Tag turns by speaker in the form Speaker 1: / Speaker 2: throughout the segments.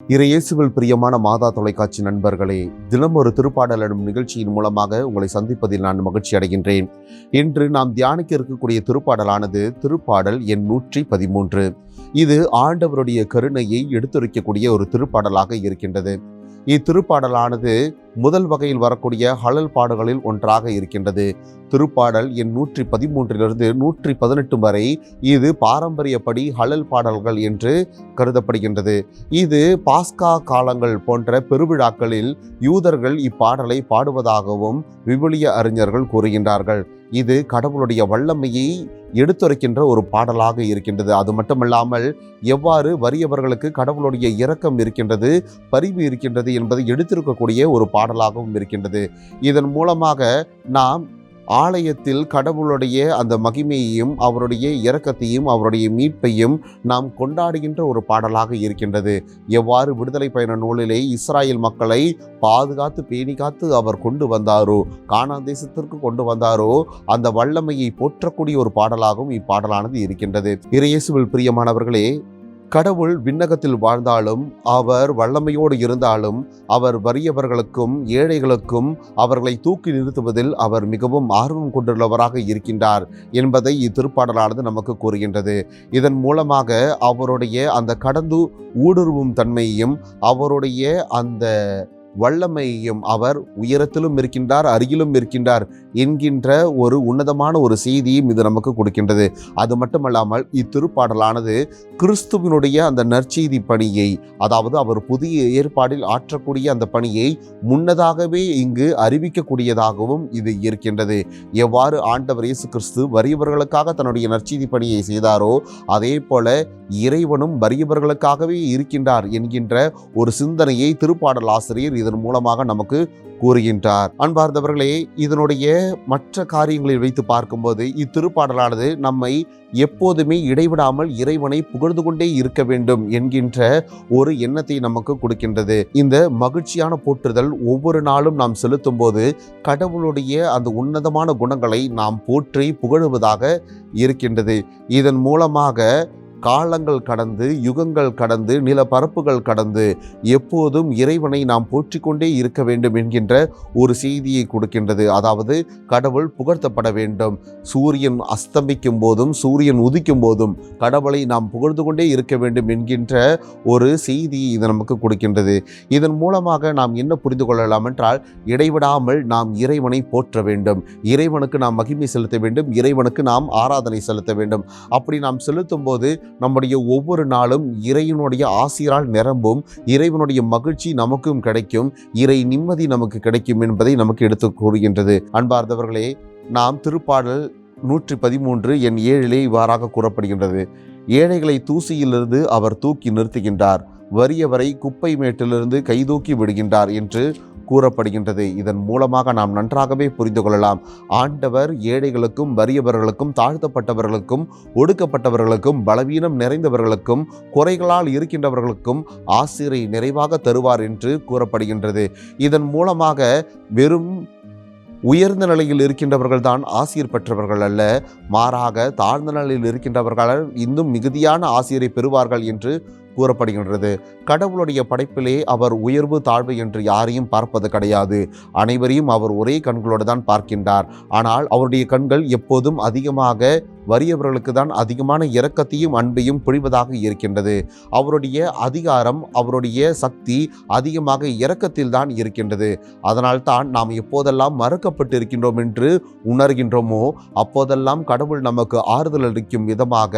Speaker 1: இறையேசுவில் பிரியமான மாதா தொலைக்காட்சி நண்பர்களே தினம் ஒரு திருப்பாடல் எனும் நிகழ்ச்சியின் மூலமாக உங்களை சந்திப்பதில் நான் மகிழ்ச்சி அடைகின்றேன். இன்று நாம் தியானிக்க இருக்கக்கூடிய திருப்பாடலானது திருப்பாடல் எண் நூற்றி பதிமூன்று. இது ஆண்டவருடைய கருணையை எடுத்துரைக்கக்கூடிய ஒரு திருப்பாடலாக இருக்கின்றது. இத்திருப்பாடலானது முதல் வகையில் வரக்கூடிய ஹலல் பாடல்களில் ஒன்றாக இருக்கின்றது. திருப்பாடல் எண் நூற்றி பதிமூன்றிலிருந்து நூற்றி பதினெட்டு வரை இது பாரம்பரியப்படி ஹலல் பாடல்கள் என்று கருதப்படுகின்றது. இது பாஸ்கா காலங்கள் போன்ற பெருவிழாக்களில் யூதர்கள் இப்பாடலை பாடுவதாகவும் விவிலிய அறிஞர்கள் கூறுகின்றார்கள். இது கடவுளுடைய வல்லமையை எடுத்துரைக்கின்ற ஒரு பாடலாக இருக்கின்றது. அது மட்டுமல்லாமல் எவ்வாறு வறியவர்களுக்கு கடவுளுடைய இரக்கம் இருக்கின்றது பரிவு இருக்கின்றது என்பதை எடுத்திருக்கக்கூடிய ஒரு பாடலாகவும் இருக்கின்றது. இதன் மூலமாக நாம் ஆலயத்தில் கடவுளுடைய அந்த மகிமையையும் அவருடைய இரக்கத்தையும் அவருடைய மீட்பையும் நாம் கொண்டாடுகின்ற ஒரு பாடலாக இருக்கின்றது. எவ்வாறு விடுதலை பயண நூலிலே இஸ்ராயல் மக்களை பாதுகாத்து பேணி காத்து அவர் கொண்டு வந்தாரோ காணா தேசத்திற்கு கொண்டு வந்தாரோ அந்த வல்லமையை போற்றக்கூடிய ஒரு பாடலாகவும் இப்பாடலானது இருக்கின்றது. இறையேசுவில் பிரியமானவர்களே கடவுள் விண்ணகத்தில் வாழ்ந்தாலும் அவர் வல்லமையோடு இருந்தாலும் அவர் வறியவர்களுக்கும் ஏழைகளுக்கும் அவர்களை தூக்கி நிறுத்துவதில் அவர் மிகவும் ஆர்வம் கொண்டுள்ளவராக இருக்கின்றார் என்பதை இத்திருப்பாடலானது நமக்கு கூறுகின்றது. இதன் மூலமாக அவருடைய அந்த கடந்து ஊடுருவும் தன்மையையும் அவருடைய அந்த வல்லமையும் அவர் உயரத்திலும் இருக்கின்றார் அருகிலும் இருக்கின்றார் என்கின்ற ஒரு உன்னதமான ஒரு செய்தியும் இது நமக்கு கொடுக்கின்றது. அது மட்டுமல்லாமல் இத்திருப்பாடலானது கிறிஸ்துவினுடைய அந்த நற்செய்தி பணியை அதாவது அவர் புதிய ஏற்பாடில் ஆற்றக்கூடிய அந்த பணியை முன்னதாகவே இங்கு அறிவிக்கக்கூடியதாகவும் இது இருக்கின்றது. எவ்வாறு ஆண்டவர் இயேசு கிறிஸ்து வறியவர்களுக்காக தன்னுடைய நற்செய்தி பணியை செய்தாரோ அதே போல இறைவனும் வறியவர்களுக்காகவே இருக்கின்றார் என்கின்ற ஒரு சிந்தனையை திருப்பாடல் ஆசிரியர் இதன் மூலமாக நமக்கு கூறுகின்றார். அன்பார்ந்தவர்களே இதனுடைய மற்ற காரியங்களில் வைத்து பார்க்கும்போது இத்திருப்பாடலானது நம்மை எப்போதுமே இடைவிடாமல் இறைவனை புகழ்ந்து கொண்டே இருக்க வேண்டும் என்கின்ற ஒரு எண்ணத்தை நமக்கு கொடுக்கின்றது. இந்த மகிழ்ச்சியான போற்றுதல் ஒவ்வொரு நாளும் நாம் செலுத்தும் போது கடவுளுடைய அந்த உன்னதமான குணங்களை நாம் போற்றி புகழுவதாக இருக்கின்றது. இதன் மூலமாக காலங்கள் கடந்து யுகங்கள் கடந்து நிலப்பரப்புகள் கடந்து எப்போதும் இறைவனை நாம் போற்றிக்கொண்டே இருக்க வேண்டும் என்கின்ற ஒரு செய்தியை கொடுக்கின்றது. அதாவது கடவுள் புகழ்த்தப்பட வேண்டும். சூரியன் அஸ்தமிக்கும் போதும் சூரியன் உதிக்கும் போதும் கடவுளை நாம் புகழ்ந்து கொண்டே இருக்க வேண்டும் என்கின்ற ஒரு செய்தியை இது நமக்கு கொடுக்கின்றது. இதன் மூலமாக நாம் என்ன புரிந்து கொள்ளலாம் என்றால் இடைவிடாமல் நாம் இறைவனை போற்ற வேண்டும். இறைவனுக்கு நாம் மகிமை செலுத்த வேண்டும். இறைவனுக்கு நாம் ஆராதனை செலுத்த வேண்டும். அப்படி நாம் செலுத்தும் போது நம்முடைய ஒவ்வொரு நாளும் இறைவனுடைய ஆசிரால் நிரம்பும் இறைவனுடைய மகிழ்ச்சி நமக்கும் கிடைக்கும் இறை நிம்மதி நமக்கு கிடைக்கும் என்பதை நமக்கு எடுத்து கூறுகின்றது. அன்பார்ந்தவர்களே நாம் திருப்பாடல் நூற்றி பதிமூன்று என் ஏழிலே இவ்வாறாக கூறப்படுகின்றது. ஏழைகளை தூசியிலிருந்து அவர் தூக்கி நிறுத்துகின்றார். வறியவரை குப்பை மேட்டிலிருந்து கைதூக்கி விடுகின்றார் என்று கூறப்படுகின்றது. இதன் மூலமாக நாம் நன்றாகவே புரிந்து கொள்ளலாம். ஆண்டவர் ஏழைகளுக்கும் வறியவர்களுக்கும் தாழ்த்தப்பட்டவர்களுக்கும் ஒடுக்கப்பட்டவர்களுக்கும் பலவீனம் நிறைந்தவர்களுக்கும் குறைகளால் இருக்கின்றவர்களுக்கும் ஆசிரியை நிறைவாக தருவார் என்று கூறப்படுகின்றது. இதன் மூலமாக வெறும் உயர்ந்த நிலையில் இருக்கின்றவர்கள் தான் ஆசிரியர் பெற்றவர்கள் அல்ல மாறாக தாழ்ந்த நிலையில் இருக்கின்றவர்கள் இன்னும் மிகுதியான ஆசிரியரை பெறுவார்கள் என்று கூறப்படுகின்றது. கடவுளுடைய படைப்பிலே அவர் உயர்வு தாழ்வு என்று யாரையும் பார்ப்பது கிடையாது. அனைவரையும் அவர் ஒரே கண்களோடு தான் பார்க்கின்றார். ஆனால் அவருடைய கண்கள் எப்போதும் அதிகமாக வறியவர்களுக்கு தான் அதிகமான இரக்கத்தையும் அன்பையும் பொழிவதாக இருக்கின்றது. அவருடைய அதிகாரம் அவருடைய சக்தி அதிகமாக இரக்கத்தில் தான் இருக்கின்றது. அதனால் தான் நாம் எப்போதெல்லாம் மறுக்கப்பட்டிருக்கின்றோம் என்று உணர்கின்றோமோ அப்போதெல்லாம் கடவுள் நமக்கு ஆறுதல் அளிக்கும் விதமாக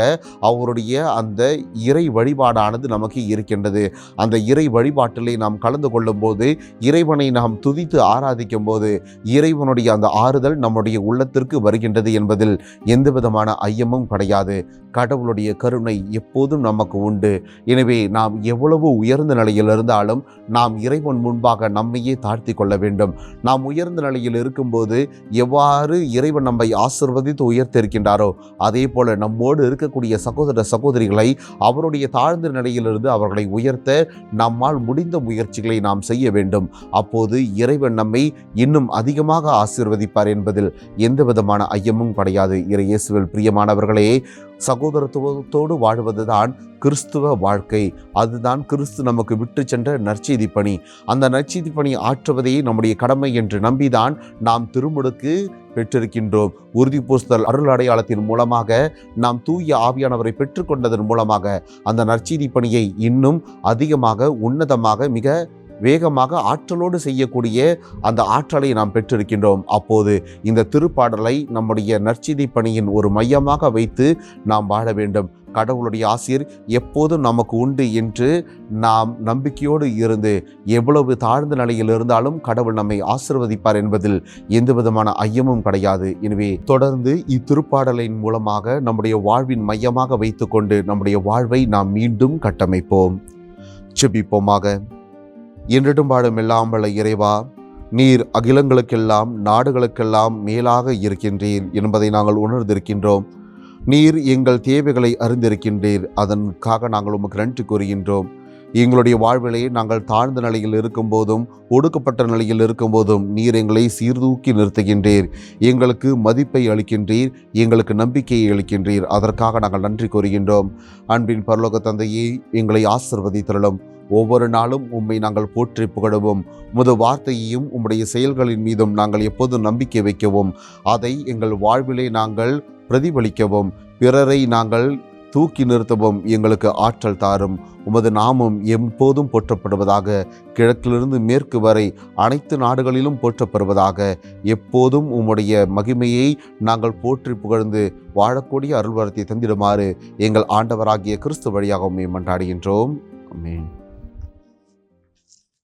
Speaker 1: அவருடைய அந்த இறை வழிபாடானது நமக்கு இருக்கின்றது. அந்த இறை வழிபாட்டிலே நாம் கலந்து கொள்ளும்போது இறைவனை நாம் துதித்து ஆராதிக்கும் போது இறைவனுடைய அந்த ஆறுதல் நம்முடைய உள்ளத்திற்கு வருகின்றது என்பதில் எந்த விதமான ஐயமும் கிடையாது கடவுளுடைய கருணை எப்போதும் நமக்கு உண்டு. எனவே நாம் எவ்வளவு உயர்ந்த நிலையில் இருந்தாலும் நாம் இறைவன் முன்பாக நம்மையே தாழ்த்தி கொள்ள வேண்டும். நாம் உயர்ந்த நிலையில் இருக்கும்போது எவ்வாறு இறைவன் நம்மை ஆசிர்வதித்து உயர்த்திருக்கின்றாரோ அதே போல நம்மோடு இருக்கக்கூடிய சகோதர சகோதரிகளை அவருடைய தாழ்ந்த நிலையிலிருந்து அவர்களை உயர்த்த நம்மால் முடிந்த முயற்சிகளை நாம் செய்ய வேண்டும். அப்போது இறைவன் நம்மை இன்னும் அதிகமாக ஆசிர்வதிப்பார் என்பதில் எந்த விதமான ஐயமும் கிடையாது. இறை இயேசுவில் பிரியமானவர்களே சகோதரத்துவத்தோடு வாழ்வதுதான் கிறிஸ்துவ வாழ்க்கை. அதுதான் கிறிஸ்து நமக்கு விட்டு சென்ற நற்செய்தி பணி அந்த நற்செய்தி பணி ஆற்றுவதே நம்முடைய கடமை என்று நம்பிதான் நாம் திருமுடுக்கு பெற்றிருக்கின்றோம். உறுதி பூசுதல் அருள் அடையாளத்தின் மூலமாக நாம் தூய ஆவியானவரை பெற்றுக்கொண்டதன் மூலமாக அந்த நற்செய்தி பணியை இன்னும் அதிகமாக உன்னதமாக மிக வேகமாக ஆற்றலோடு செய்யக்கூடிய அந்த ஆற்றலை நாம் பெற்றிருக்கின்றோம். அப்போது இந்த திருப்பாடலை நம்முடைய நற்செய்தி பணியின் ஒரு மையமாக வைத்து நாம் வாழ வேண்டும். கடவுளுடைய ஆசிரியர் எப்போதும் நமக்கு உண்டு என்று நாம் நம்பிக்கையோடு இருந்து எவ்வளவு தாழ்ந்த நிலையில் இருந்தாலும் கடவுள் நம்மை ஆசிர்வதிப்பார் என்பதில் எந்த விதமான ஐயமும் கிடையாது. எனவே தொடர்ந்து இத்திருப்பாடலின் மூலமாக நம்முடைய வாழ்வின் மையமாக வைத்துக்கொண்டு நம்முடைய வாழ்வை நாம் மீண்டும் கட்டமைப்போம். செபிப்போமாக. என்றிடும் வாழும் எல்லாம் வல்ல இறைவா நீர் அகிலங்களுக்கெல்லாம் நாடுகளுக்கெல்லாம் மேலாக இருக்கின்றீர் என்பதை நாங்கள் உணர்ந்திருக்கின்றோம். நீர் எங்கள் தேவைகளை அறிந்திருக்கின்றீர். அதற்காக நாங்கள் உமக்கு நன்றி கூறுகின்றோம். எங்களுடைய வாழ்விலே நாங்கள் தாழ்ந்த நிலையில் இருக்கும்போதும் ஒடுக்கப்பட்ட நிலையில் இருக்கும்போதும் நீர் எங்களை சீர்தூக்கி நிறுத்துகின்றீர். எங்களுக்கு மதிப்பை அளிக்கின்றீர் எங்களுக்கு நம்பிக்கையை அளிக்கின்றீர். அதற்காக நாங்கள் நன்றி கூறுகின்றோம். அன்பின் பரலோக தந்தையே எங்களை ஆசிர்வதித்தருளும். ஒவ்வொரு நாளும் உம்மை நாங்கள் போற்றி புகழவும். உமது வார்த்தையையும் உம்முடைய செயல்களின் மீதும் நாங்கள் எப்போதும் நம்பிக்கை வைக்கவும் அதை எங்கள் வாழ்விலே நாங்கள் பிரதிபலிக்கவும். பிறரை நாங்கள் தூக்கி நிறுத்தவும் எங்களுக்கு ஆற்றல் தாரும். உமது நாமம் எப்போதும் போற்றப்படுவதாக கிழக்கிலிருந்து மேற்கு வரை அனைத்து நாடுகளிலும் போற்றப்படுவதாக எப்போதும் உம்முடைய மகிமையை நாங்கள் போற்றி புகழ்ந்து வாழக்கூடிய அருள்வரத்தை தந்திடுமாறு எங்கள் ஆண்டவராகிய கிறிஸ்து வழியாக மண்டாடுகின்றோம் மன்றாடுகின்றோம்.